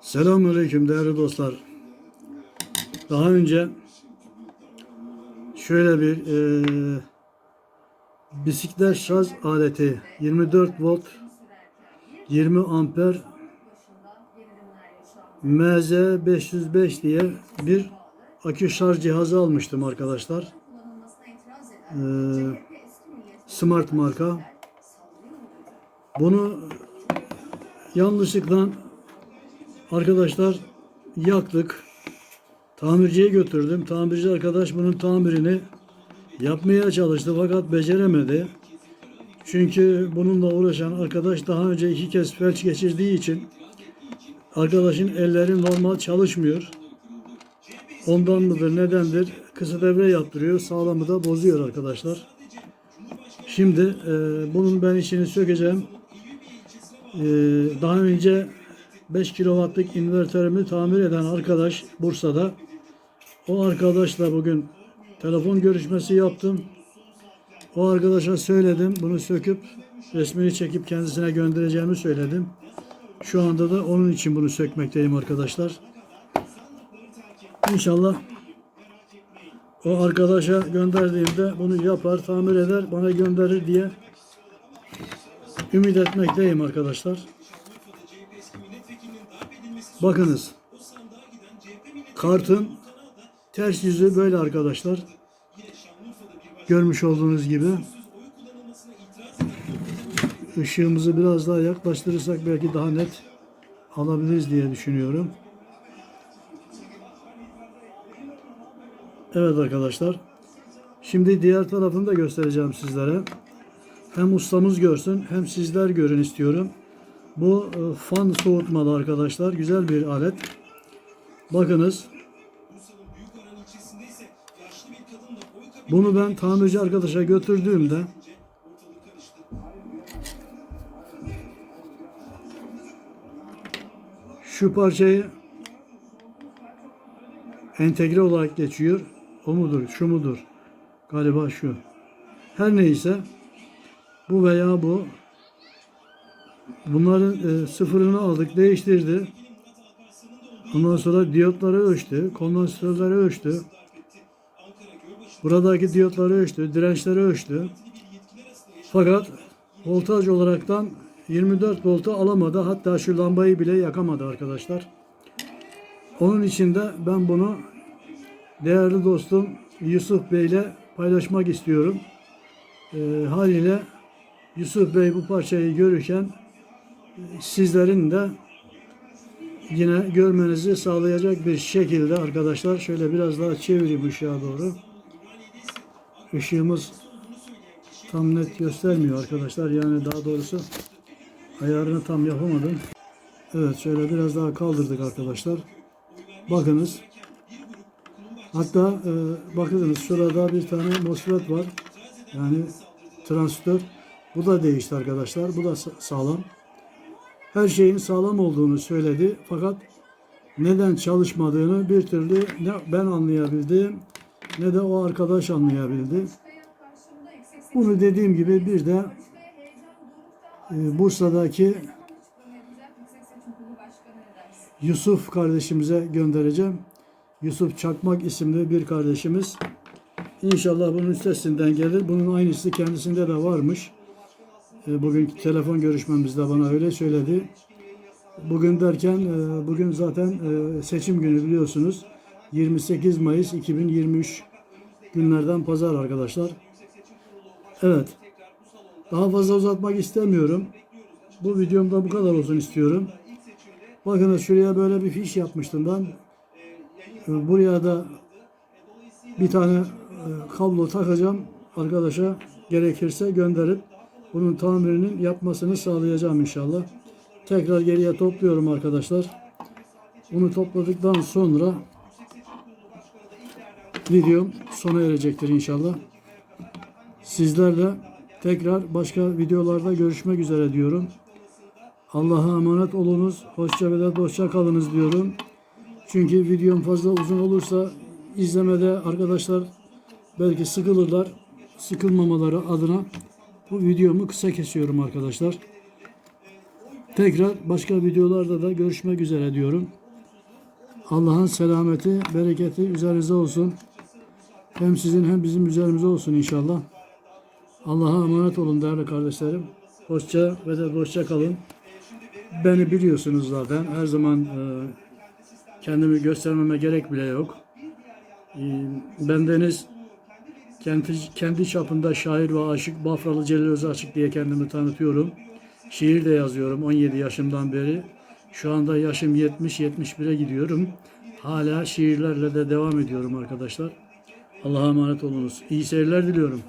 Selamünaleyküm değerli dostlar. Daha önce şöyle bir e, bisiklet şarj aleti 24 volt 20 amper MZ505 diye bir akü şarj cihazı almıştım arkadaşlar. E, Smart marka. Bunu yanlışlıkla Arkadaşlar yaktık. Tamirciye götürdüm. Tamirci arkadaş bunun tamirini yapmaya çalıştı fakat beceremedi. Çünkü bununla uğraşan arkadaş daha önce iki kez felç geçirdiği için arkadaşın elleri normal çalışmıyor. Ondan mıdır nedendir kısa devre yaptırıyor sağlamı da bozuyor arkadaşlar. Şimdi e, bunun ben içini sökeceğim. E, daha önce 5 kW'lık invertörümü tamir eden arkadaş Bursa'da. O arkadaşla bugün telefon görüşmesi yaptım. O arkadaşa söyledim. Bunu söküp resmini çekip kendisine göndereceğimi söyledim. Şu anda da onun için bunu sökmekteyim arkadaşlar. İnşallah o arkadaşa gönderdiğimde bunu yapar, tamir eder, bana gönderir diye ümit etmekteyim arkadaşlar. Bakınız. Kartın ters yüzü böyle arkadaşlar. Görmüş olduğunuz gibi. Işığımızı biraz daha yaklaştırırsak belki daha net alabiliriz diye düşünüyorum. Evet arkadaşlar. Şimdi diğer tarafını da göstereceğim sizlere. Hem ustamız görsün hem sizler görün istiyorum. Bu e, fan soğutmalı arkadaşlar. Güzel bir alet. Bakınız. Bunu ben tamirci arkadaşa götürdüğümde şu parçayı entegre olarak geçiyor. O mudur, şu mudur? Galiba şu. Her neyse bu veya bu Bunların e, sıfırını aldık, değiştirdi. Ondan sonra diyotları ölçtü, kondansatörleri ölçtü. Buradaki diyotları ölçtü, dirençleri ölçtü. Fakat voltaj olaraktan 24 voltu alamadı. Hatta şu lambayı bile yakamadı arkadaşlar. Onun için de ben bunu değerli dostum Yusuf Bey ile paylaşmak istiyorum. E, haliyle Yusuf Bey bu parçayı görürken sizlerin de yine görmenizi sağlayacak bir şekilde arkadaşlar şöyle biraz daha çevireyim ışığa doğru. Işığımız tam net göstermiyor arkadaşlar. Yani daha doğrusu ayarını tam yapamadım. Evet şöyle biraz daha kaldırdık arkadaşlar. Bakınız. Hatta e, bakınız şurada bir tane MOSFET var. Yani transistör. Bu da değişti arkadaşlar. Bu da sağlam her şeyin sağlam olduğunu söyledi. Fakat neden çalışmadığını bir türlü ne ben anlayabildim ne de o arkadaş anlayabildi. Bunu dediğim gibi bir de e, Bursa'daki Yusuf kardeşimize göndereceğim. Yusuf Çakmak isimli bir kardeşimiz. İnşallah bunun üstesinden gelir. Bunun aynısı kendisinde de varmış. E, bugün telefon görüşmemizde bana öyle söyledi. Bugün derken e, bugün zaten e, seçim günü biliyorsunuz. 28 Mayıs 2023 günlerden pazar arkadaşlar. Evet. Daha fazla uzatmak istemiyorum. Bu videomda bu kadar olsun istiyorum. Bakın şuraya böyle bir fiş yapmıştım ben. Buraya da bir tane kablo takacağım arkadaşa gerekirse gönderip bunun tamirinin yapmasını sağlayacağım inşallah. Tekrar geriye topluyorum arkadaşlar. Bunu topladıktan sonra videom sona erecektir inşallah. Sizlerle tekrar başka videolarda görüşmek üzere diyorum. Allah'a emanet olunuz. Hoşça ve dostça kalınız diyorum. Çünkü videom fazla uzun olursa izlemede arkadaşlar belki sıkılırlar. Sıkılmamaları adına bu videomu kısa kesiyorum arkadaşlar. Tekrar başka videolarda da görüşmek üzere diyorum. Allah'ın selameti, bereketi üzerinize olsun. Hem sizin hem bizim üzerimize olsun inşallah. Allah'a emanet olun değerli kardeşlerim. Hoşça ve de hoşça kalın. Beni biliyorsunuz zaten. Her zaman e, kendimi göstermeme gerek bile yok. E, bendeniz kendi, kendi çapında şair ve aşık Bafralı Celil Özaçık diye kendimi tanıtıyorum. Şiir de yazıyorum 17 yaşımdan beri. Şu anda yaşım 70-71'e gidiyorum. Hala şiirlerle de devam ediyorum arkadaşlar. Allah'a emanet olunuz. İyi seyirler diliyorum.